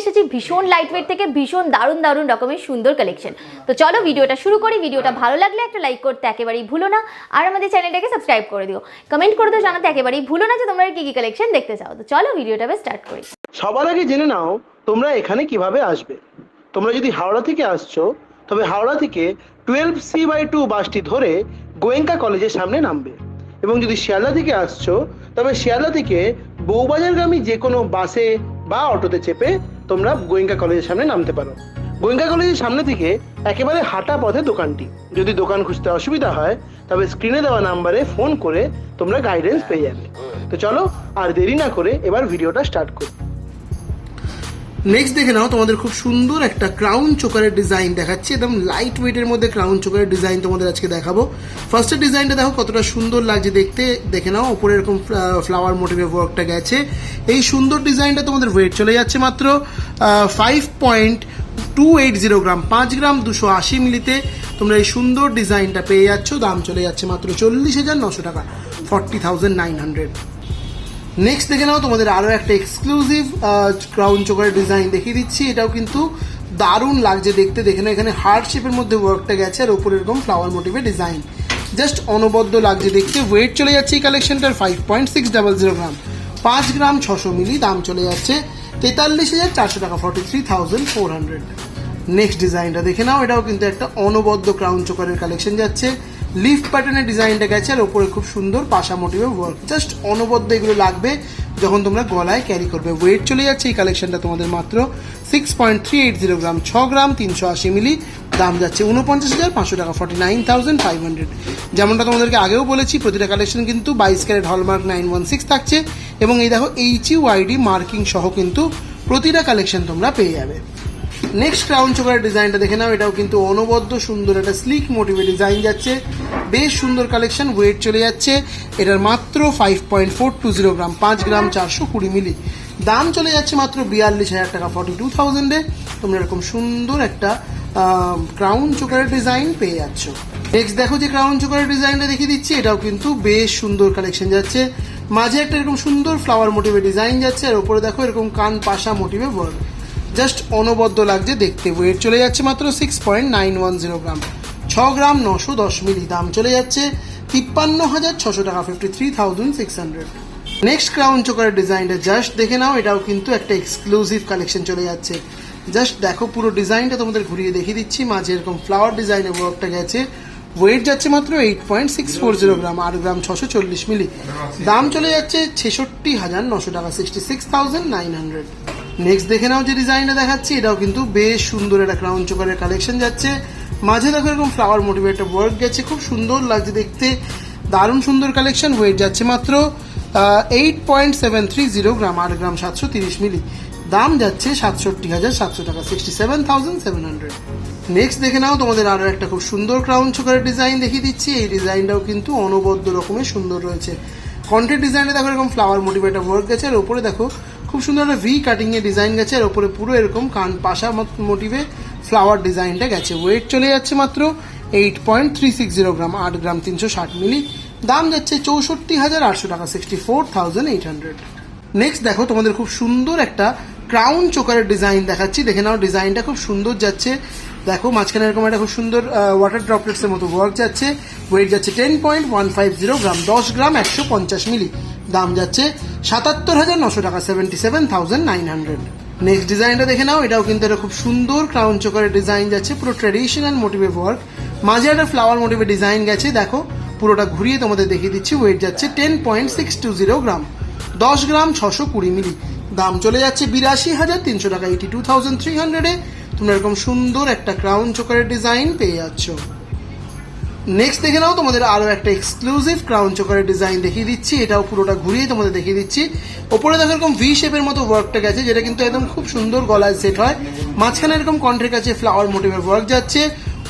এসেছি ভীষণ light weight থেকে ভীষণ দারুণ দারুণ রকমের সুন্দর কালেকশন তো চলো ভিডিওটা শুরু করি। ভিডিওটা ভালো লাগলে একটা লাইক করতে একেবারেই ভুলো না। আর আমাদের চ্যানেলটাকে সাবস্ক্রাইব করে দিও। কমেন্ট করে দিও জানাতে একেবারেই ভুলো না যে তোমরা কি কি কালেকশন দেখতে চাও। তো চলো ভিডিওটা স্টার্ট করি। সবার আগে জেনে নাও তোমরা এখানে কীভাবে আসবে। তোমরা যদি হাওড়া থেকে আসছো, তবে হাওড়া থেকে টুয়েলভ সি বাই টু বাসটি ধরে গোয়েঙ্কা কলেজের সামনে নামবে। এবং যদি শিয়ালদা থেকে আসছো, তবে শিয়ালদা থেকে বউবাজারগামী যে কোনো বাসে বা অটোতে চেপে তোমরা গোয়েঙ্কা কলেজের সামনে নামতে পারো। গোয়েঙ্কা কলেজের সামনে থেকে একেবারে হাঁটা পথে দোকানটি। যদি দোকান খুঁজতে অসুবিধা হয়, তবে স্ক্রিনে দেওয়া নাম্বারে ফোন করে তোমরা গাইডেন্স পেয়ে যাবে। তো চলো আর দেরি না করে এবার ভিডিওটা স্টার্ট করি। নেক্সট দেখে নাও, তোমাদের খুব সুন্দর একটা ক্রাউন চোকারের ডিজাইন দেখাচ্ছি একদম লাইট ওয়েটের মধ্যে ক্রাউন চোকারের ডিজাইন তোমাদের আজকে দেখাবো। ফার্স্টের ডিজাইনটা দেখো, কতটা সুন্দর লাগছে দেখতে। দেখে নাও ওপরে এরকম ফ্লাওয়ার মোটিভে ওয়ার্কটা গেছে। এই সুন্দর ডিজাইনটা তোমাদের ওয়েট চলে যাচ্ছে মাত্র five point two eight zero gram, পাঁচ গ্রাম দুশো আশি মিলিতে তোমরা এই সুন্দর ডিজাইনটা পেয়ে যাচ্ছ। দাম চলে যাচ্ছে মাত্র চল্লিশ হাজার নশো টাকা forty thousand nine hundred next দেখে নাও, তোমাদের আরও একটা এক্সক্লুসিভ ক্রাউন চোকারের ডিজাইন দেখিয়ে দিচ্ছি। এটাও কিন্তু দারুণ লাগছে দেখতে। দেখে নাও, এখানে হার্ড শেপের মধ্যে ওয়ার্কটা গেছে আর ওপরে এরকম ফ্লাওয়ার মোটিভের ডিজাইন জাস্ট অনবদ্য লাগছে দেখতে। ওয়েট চলে যাচ্ছে এই কালেকশনটার five point six double zero gram পাঁচ গ্রাম ছশো মিলি দাম চলে যাচ্ছে তেতাল্লিশ হাজার চারশো টাকা forty three thousand four hundred next ডিজাইনটা দেখে নাও, এটাও কিন্তু একটা অনবদ্য ক্রাউন চোকারের কালেকশন যাচ্ছে। লিফ প্যাটার্নের ডিজাইনটা গেছে, আর ওপরে খুব সুন্দর পাশা মোটিভের ওয়ার্ক জাস্ট অনবদ্য এগুলো লাগবে যখন তোমরা গলায় ক্যারি করবে। ওয়েট চলে যাচ্ছে এই কালেকশনটা তোমাদের মাত্র six point three eight zero gram, ছ গ্রাম তিনশো আশি মিলি। দাম যাচ্ছে উনপঞ্চাশ হাজার পাঁচশো টাকা forty nine thousand five hundred যেমনটা তোমাদেরকে আগেও বলেছি, প্রতিটা কালেকশন কিন্তু বাইশ carat hallmark nine one six থাকছে। এবং এই দেখো এইচ ইউআইডি মার্কিং সহ কিন্তু প্রতিটা কালেকশন তোমরা পেয়ে যাবে। নেক্সট ক্রাউন চোকারের ডিজাইনটা দেখে নাও, এটাও কিন্তু অনবদ্য সুন্দর একটা স্লিক মোটিভের ডিজাইন যাচ্ছে। বেশ সুন্দর কালেকশন ওয়েট চলে যাচ্ছে। এটার মাত্র five point four two zero gram পাঁচ গ্রাম চারশো কুড়ি মিলি দাম চলে যাচ্ছে মাত্র বিয়াল্লিশ হাজার টাকা ফর্টি টু থাউজেন্ডে তোমরা এরকম সুন্দর একটা ক্রাউন চোকারের ডিজাইন পেয়ে যাচ্ছ। নেক্সট দেখো যে ক্রাউন চোকারের ডিজাইনটা দেখিয়ে দিচ্ছি, এটাও কিন্তু বেশ সুন্দর কালেকশন যাচ্ছে। মাঝে একটা এরকম সুন্দর ফ্লাওয়ার মোটিভের ডিজাইন যাচ্ছে, আর ওপরে দেখো এরকম কান পাশা মোটিভে ওয়ার্ক জাস্ট অনবদ্য লাগছে দেখতে। ওয়েট চলে যাচ্ছে মাত্র six point nine one zero gram ছ গ্রাম নশো দশ মিলি দাম চলে যাচ্ছে তিপ্পান্ন হাজার ছশো টাকা fifty three thousand six hundred next crown চোকারের ডিজাইনটা জাস্ট দেখে নাও, এটাও কিন্তু একটা এক্সক্লুসিভ কালেকশন চলে যাচ্ছে। জাস্ট দেখো পুরো ডিজাইনটা তোমাদের ঘুরিয়ে দেখিয়ে দিচ্ছি। মাঝে এরকম ফ্লাওয়ার ডিজাইনের ওয়ার্কটা গেছে। ওয়েট যাচ্ছে মাত্র eight point six four zero gram আট গ্রাম ছশো চল্লিশ মিলি দাম চলে যাচ্ছে ছেষট্টি হাজার নশো টাকা sixty six thousand nine hundred next দেখে নাও যে ডিজাইনটা দেখাচ্ছি, এটাও কিন্তু বেশ সুন্দর একটা ক্রাউন চোকারের কালেকশন যাচ্ছে। মাঝে দেখো এরকম ফ্লাওয়ার মোটিভে একটা ওয়ার্ক গেছে, খুব সুন্দর লাগছে দেখতে। দারুণ সুন্দর কালেকশন ওয়েট যাচ্ছে মাত্র eight point seven three zero gram, আট গ্রাম, সাতশো তিরিশ মিলি। দাম যাচ্ছে সাতষট্টি হাজার সাতশো টাকা sixty seven thousand seven hundred next দেখে নাও, তোমাদের আরও একটা খুব সুন্দর ক্রাউন চোকারের ডিজাইন দেখিয়ে দিচ্ছি। এই ডিজাইনটাও কিন্তু অনবদ্য রকমের সুন্দর রয়েছে। কন্টের ডিজাইনে দেখো এরকম ফ্লাওয়ার মোটিভ একটা ওয়ার্ক গেছে, আর ওপরে দেখো খুব সুন্দর একটা ভি কাটিং এর ডিজাইন গেছে, আর ওপরে পুরো এরকম কান পাশা মোটিভে ফ্লাওয়ার ডিজাইনটা গেছে। ওয়েট চলে যাচ্ছে মাত্র eight point three six zero gram আট গ্রাম তিনশো ষাট মিলি দাম যাচ্ছে চৌষট্টি হাজার আটশো টাকা sixty four thousand eight hundred next দেখো, তোমাদের খুব সুন্দর একটা ক্রাউন চোকারের ডিজাইন দেখাচ্ছি। দেখে নাও ডিজাইনটা খুব সুন্দর যাচ্ছে। দেখো, মাঝখানে এরকম একটা খুব সুন্দর ওয়াটার ড্রপলেটস এর মতো ওয়ার্ক যাচ্ছে। ওয়েট যাচ্ছে ten point one five zero gram দশ গ্রাম একশো পঞ্চাশ মিলি দাম যাচ্ছে সাতাত্তর হাজার নশো টাকা seventy seven thousand nine hundred next ডিজাইনটা দেখে নাও, এটাও কিন্তু একটা খুব সুন্দর ক্রাউন চোকারের ডিজাইন যাচ্ছে, পুরো ট্রেডিশনাল মোটিভে ওয়ার্ক মাঝে একটা ফ্লাওয়ার মোটিভে ডিজাইন গেছে, দেখো, পুরোটা ঘুরিয়ে তোমাদের দেখিয়ে দিচ্ছি ওয়েট যাচ্ছে ten point six two zero gram দশ গ্রাম ছশো কুড়ি মিলি দাম চলে যাচ্ছে বিরাশি হাজার তিনশো টাকা এইটি টু থাউজেন্ড থ্রি হান্ড্রেডে তোমরা এরকম সুন্দর একটা ক্রাউন চোকারের ডিজাইন পেয়ে যাচ্ছ। নেক্সট দেখে নাও, তোমাদের আরও একটা এক্সক্লুসিভ ক্রাউন চোকারের ডিজাইন দেখিয়ে দিচ্ছি। এটাও পুরোটা ঘুরিয়ে তোমাদের দেখিয়ে দিচ্ছি। ওপরে দেখো এরকম ভি শেপের মতো ওয়ার্কটা গেছে, যেটা কিন্তু একদম খুব সুন্দর গলায় সেট হয়। মাঝখানে এরকম কন্ট্রের কাছে ফ্লাওয়ার মোটিভের ওয়ার্ক যাচ্ছে।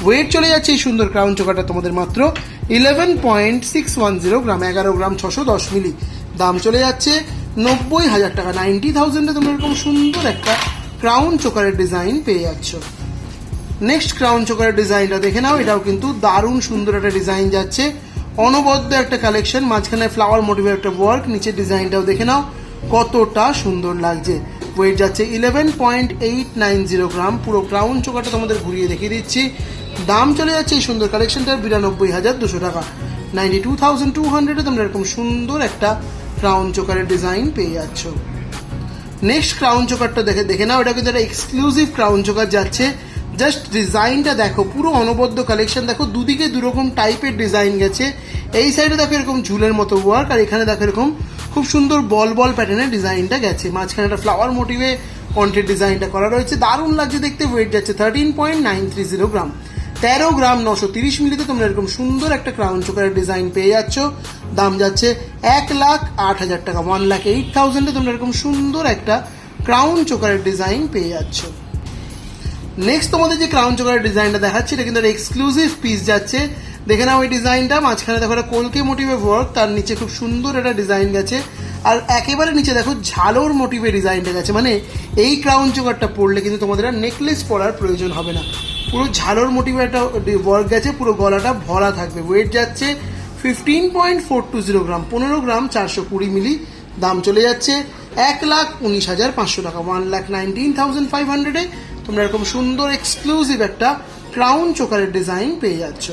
ওয়েট চলে যাচ্ছে এই সুন্দর ক্রাউন চোকারটা তোমাদের মাত্র। Eleven point six one zero gram, এগারো গ্রাম, ছশো দশ মিলি। দাম চলে যাচ্ছে নব্বই হাজার টাকা। নাইনটি থাউজেন্ডে তোমরা এরকম সুন্দর একটা ক্রাউন চোকারের ডিজাইন পেয়ে যাচ্ছ। নেক্সট ক্রাউন চোকারের ডিজাইনটা দেখে নাও, এটাও কিন্তু দারুণ সুন্দর একটা ডিজাইন যাচ্ছে। অনবদ্য একটা কালেকশন মাঝখানে ফ্লাওয়ার মোটিভের একটা ওয়ার্ক নিচের ডিজাইনটাও দেখে নাও, কতটা সুন্দর লাগছে। ওয়েট যাচ্ছে eleven point eight nine zero gram পুরো ক্রাউন চোকারটা তোমাদের ঘুরিয়ে দেখিয়ে দিচ্ছি। দাম চলে যাচ্ছে এই সুন্দর কালেকশনটার বিরানব্বই হাজার দুশো টাকা। নাইনটি টু থাউজেন্ড টু হান্ড্রেডে তোমরা এরকম সুন্দর একটা ক্রাউন চোকারের ডিজাইন পেয়ে যাচ্ছ। নেক্সট ক্রাউন চোকারটা দেখে দেখে নাও, এটা কিন্তু একটা এক্সক্লুসিভ ক্রাউন চোকার যাচ্ছে। জাস্ট ডিজাইনটা দেখো, পুরো অনবদ্য কালেকশন দেখো, দুদিকে দুরকম টাইপের ডিজাইন গেছে। এই সাইডে দেখো এরকম ঝুলের মতো ওয়ার্ক আর এখানে দেখো এরকম খুব সুন্দর বল বল প্যাটার্নের ডিজাইনটা গেছে। মাঝখানে একটা ফ্লাওয়ার মোটিভে কন্টের ডিজাইনটা করা রয়েছে। দারুণ লাগছে দেখতে ওয়েট যাচ্ছে thirteen point nine three zero gram তেরো গ্রাম নশো তিরিশ মিলিতে তোমরা এরকম সুন্দর একটা ক্রাউন চোকারের ডিজাইন পেয়ে যাচ্ছ। দাম যাচ্ছে এক লাখ আট হাজার টাকা। ওয়ান লাখ এইট থাউজেন্ডে তোমরা এরকম সুন্দর একটা ক্রাউন চোকারের ডিজাইন পেয়ে যাচ্ছ। নেক্সট তোমাদের যে ক্রাউন চোকারের ডিজাইনটা দেখাচ্ছি, এটা কিন্তু এক্সক্লুসিভ পিস যাচ্ছে। দেখে নাও এই ডিজাইনটা মাঝখানে দেখো একটা কলকে মোটিভে ওয়ার্ক তার নিচে খুব সুন্দর একটা ডিজাইন গেছে। আর একেবারে নিচে দেখো ঝালোর মোটিভে ডিজাইনটা গেছে। মানে এই ক্রাউন চোকারটা পরলে কিন্তু তোমাদের আর নেকলেস পরার প্রয়োজন হবে না। পুরো ঝালোর মোটিভে একটা ওয়ার্ক গেছে, পুরো গলাটা ভরা থাকবে। ওয়েট যাচ্ছে fifteen point four two zero gram পনেরো গ্রাম চারশো কুড়ি মিলি দাম চলে যাচ্ছে এক লাখ উনিশ হাজার পাঁচশো টাকা। One lakh nineteen thousand five হান্ড্রেডে তোমরা এরকম সুন্দর এক্সক্লুসিভ একটা ক্রাউন চোকারের ডিজাইন পেয়ে যাচ্ছ।